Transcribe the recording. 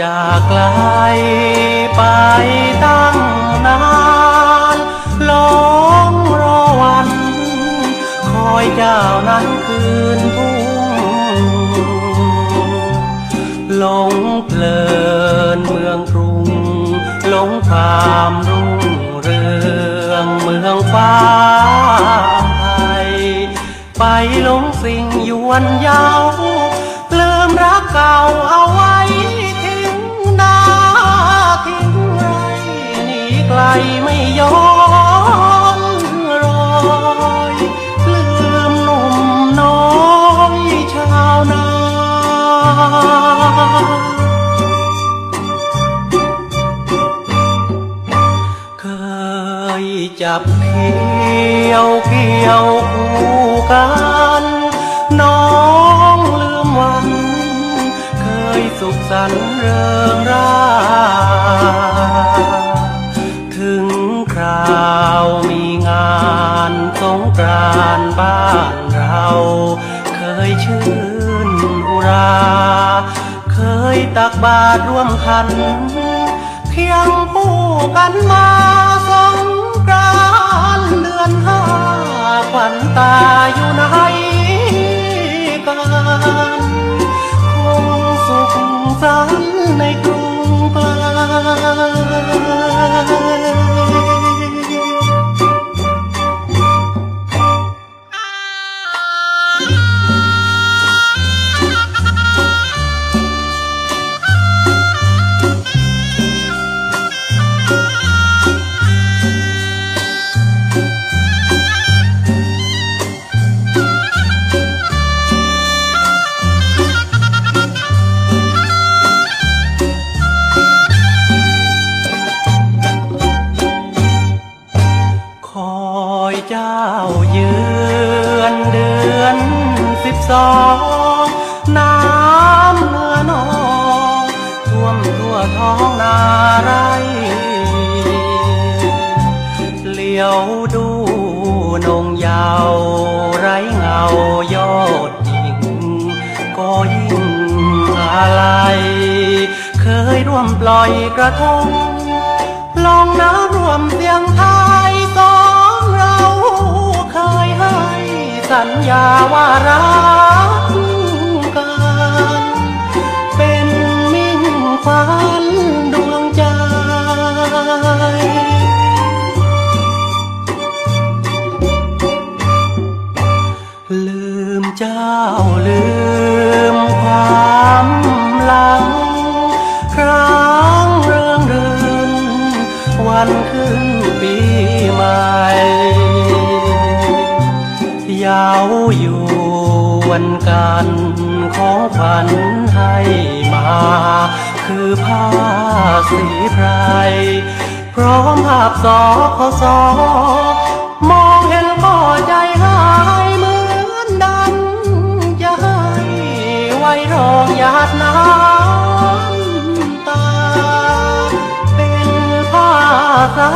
จากไกลไปตั้งนานหลงรอวัน คอยเจ้านั้นคืนทุ่งหลงเพลินเมืองกรุงหลงความรุ่งเรืองเมืองฟ้าไทยไปหลงสิ่งยวนยาว เคยจับเขียวเกี่ยวคู่กัน น้องลืมวัน เคยสุขสันต์เริงรา ยตักบาตรร่วมขัน เคียงคู่กันมาสงกรานเดือนห้าขวัญตาอยู่ไหนกันคงสุขสันในกรุง ยือนเดือนสิบสองน้ำเนื้อนองท่วมทั่วท้องนาไรเลี้ยวดูนงยาวไรเงายอดยิงก็ยิ่งอะไร เคยร่วมปล่อยกระทงลองน้ำรวมเสียงไทา สัญญาว่ารักกันเป็นมิ่งขวันดวงใจ ลืมเจ้าลืม อยู่วันกันของขวัญให้มา คือผ้าสีไพร พร้อมภาพสอขอสอมองเห็นก็ใจหายเหมือนดังจะให้ไว้รองหยาดน้ำตา เป็นผ้าสา